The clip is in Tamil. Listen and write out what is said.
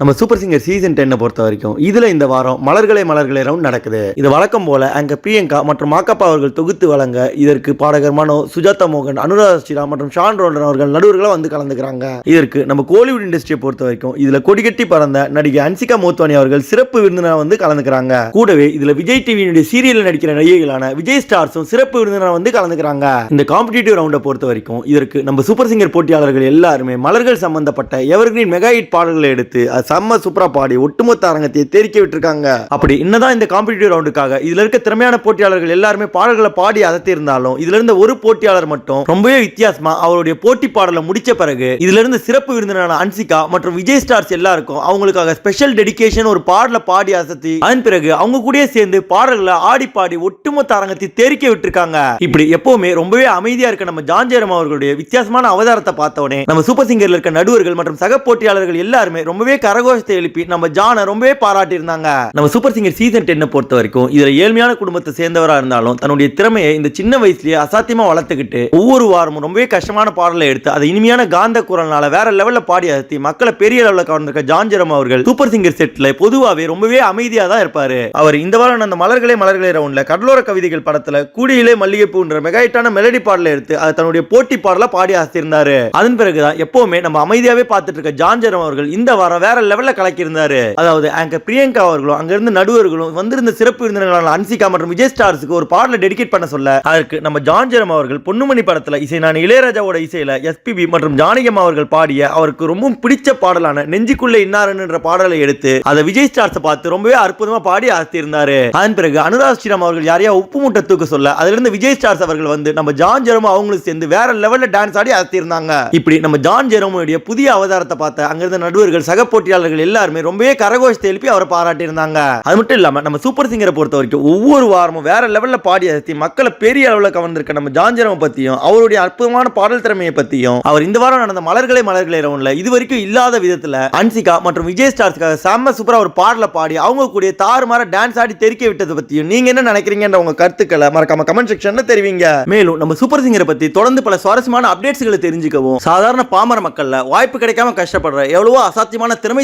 நம்ம சூப்பர் சிங்கர் சீசன் டென்னை பொறுத்த வரைக்கும் இதுல இந்த வாரம் மலர்களே மலர்களே ரவுண்ட் நடக்குது. இது வழக்கம் போல அங்க பிரியங்கா மற்றும் மாக்கப்பா அவர்கள் தொகுத்து வழங்க இதற்கு பாடகர் மனோ சுஜாதா மோகன் அனுராதா ஸ்ரீராம் மற்றும் ஷான் ரோல்டன் அவர்கள் நடுவர்களாக வந்து கலந்துக்கிறாங்க. இதற்கு நம்ம கோலிவுட் இண்டஸ்ட்ரியை பொறுத்த வரைக்கும் இதுல கொடிகட்டி பறந்த நடிகை அன்சிகா மோத்வானி அவர்கள் சிறப்பு விருந்தினராக வந்து கலந்துக்கிறாங்க. கூடவே இதுல விஜய் டிவியினுடைய சீரியலில் நடிக்கிற நடிகைகளான விஜய் ஸ்டார்ஸும் சிறப்பு விருந்தினராக வந்து கலந்துக்கிறாங்க. இந்த காம்படிட்டிவ் ரவுண்டை பொறுத்த வரைக்கும் இதற்கு நம்ம சூப்பர் சிங்கர் போட்டியாளர்கள் எல்லாருமே மலர்கள் சம்பந்தப்பட்ட எவர்கிரீன் மெகா ஹிட் பாடல்களை எடுத்து அது செம்ம சூப்பரா பாடி ஒட்டுமொத்த அரங்கத்தை தெரிக்க விட்டுருக்காங்க. அப்படி என்னதான் இந்த காம்படிட்டிவ் ரவுண்டுக்காக இதுல இருக்க திறமையான போட்டியாளர்கள் எல்லாருமே பாடல்களை பாடி அதத்தி இருந்தாலும் இதுல இருந்த ஒரு போட்டியாளர் மட்டும் ரொம்பவே வித்தியாசமா அவருடைய போட்டி பாடலை முடிச்ச பிறகு இதுல இருந்து சிறப்பு விருந்தினரான அன்சிகா மற்றும் விஜய் ஸ்டார்ஸ் எல்லாருக்கும் அவங்களுக்காக ஸ்பெஷல் டெடிகேஷன் ஒரு பாடல பாடி அசத்தி அதன் பிறகு அவங்க கூடயே சேர்ந்து பாடல்களை ஆடி பாடி ஒட்டுமொத்த அரங்கத்தை தெரிக்க விட்டுருக்காங்க. இப்படி எப்பவுமே ரொம்பவே அமைதியா இருக்க நம்ம ஜான்ஜேரம் அவர்களுடைய வித்தியாசமான அவதாரத்தை பார்த்த உடனே நம்ம சூப்பர் சிங்கர்ல இருக்க நடுவர்கள் மற்றும் சக போட்டியாளர்கள் எல்லாருமே ரொம்பவே கரகோஷத்தை எழுப்பி நம்ம ஜானை ரொம்பவே பாராட்டி இருந்தாங்க நம்ம சூப்பர் சிங்கர் சீசன் டென்னை பொறுத்த வரைக்கும் இதுல ஏழ்மையான குடும்பத்தை சேர்ந்தவரா இருந்தாலும் தன்னுடைய திறமையை இந்த சின்ன வயசுலயே அசாத்தியமா வளர்த்துக்கிட்டு ஒவ்வொரு வாரமும் ரொம்பவே கஷ்டமான பாடலை எடுத்து அதை இனிமையான காந்த குரல்னால வேற லெவல்ல பாடி அசத்தி மக்களை பெரிய லெவலில் கவர்ந்திருக்க ஜான்ஜரம் அவர்கள் சூப்பர் சிங்கர் செட்ல பொதுவாகவே ரொம்பவே அமைதியா தான் இருப்பாரு. அவர் இந்த வாரம் அந்த மலர்களே மலர்களே ரவுண்ட்ல கடலோர கவிதைகள் படத்துல கூடியிலே மல்லிகைப்பூன்ற மெகாயிட்டான மெலடி பாடலை எடுத்து அதை தன்னுடைய போட்டி பாடல பாடி அசத்திருந்தாரு அதன் பிறகுதான் எப்பவுமே நம்ம அமைதியாவே பார்த்துட்டு இருக்க ஜான்ஜரம் அவர்கள் இந்த வாரம் வேற லெவலில் கலக்கியிருந்தார். அதாவது அங்க பிரியங்கா அவர்களும் அங்கிருந்து நடுவர்களும் வந்திருந்த சிறப்பு விருந்தினர்களான அன்சிகா மற்றும் விஜய் ஸ்டார்ஸுக்கு ஒரு பாடலை டெடிகேட் பண்ண சொல்ல அதற்கு நம்ம ஜான்ஜரம் அவர்கள் பொன்னுமணி படத்தில் இசை நான் இளையராஜாவோட இசையில் எஸ்பிபி மற்றும் ஜானகம் அவர்கள் பாடிய அவருக்கு ரொம்ப பிடிச்ச பாடலான நெஞ்சுக்குள்ள இன்னாருன்ற பாடலை எடுத்து அதை விஜய் ஸ்டார்ஸ் பார்த்து ரொம்பவே அற்புதமாக பாடி ஆசித்திருந்தாரு அதன் பிறகு அனுராஜ் ஸ்ரீராம் அவர்கள் யாரையா உப்பு மூட்டை தூக்க சொல்ல அதிலிருந்து விஜய் ஸ்டார்ஸ் அவர்கள் வந்து நம்ம ஜான் ஜெரமும் அவங்களும் சேர்ந்து வேற லெவலில் டான்ஸ் ஆடி ஆசித்திருந்தாங்க இப்படி நம்ம ஜான் ஜெரமுடைய புதிய அவதாரத்தை பார்த்த அங்கிருந்த நடுவர்கள் சக போட்டி போட்டியாளர்கள் எல்லாருமே ரொம்பவே கரகோஷத்தை எழுப்பி அவரை பாராட்டி இருந்தாங்க அது மட்டும் இல்லாம நம்ம சூப்பர் சிங்கரை பொறுத்த வரைக்கும் ஒவ்வொரு வாரமும் வேற லெவல்ல பாடி அசத்தி மக்களை பெரிய அளவில் கவர்ந்திருக்க நம்ம ஜான் பத்தியும் அவருடைய அற்புதமான பாடல் திறமையை பத்தியும் அவர் இந்த வாரம் நடந்த மலர்களை மலர்களை ரவுண்ட்ல இது வரைக்கும் இல்லாத விதத்துல அன்சிகா மற்றும் விஜய் ஸ்டார்ஸ்க்காக செம்ம சூப்பரா ஒரு பாடலை பாடி அவங்க கூட தாறுமாற டான்ஸ் ஆடி தெரிக்க விட்டதை பத்தியும் நீங்க என்ன நினைக்கிறீங்கன்ற உங்க கருத்துக்களை மறக்காம கமெண்ட் செக்ஷன்ல தெரிவிங்க. மேலும் நம்ம சூப்பர் சிங்கரை பத்தி தொடர்ந்து பல சுவாரஸ்யமான அப்டேட்ஸ்களை தெரிஞ்சுக்கவும் சாதாரண பாமர மக்கள்ல வாய்ப்பு கிடைக்காம கஷ்டப்படுற எவ்வளவோ அசாத்தியமான திறமை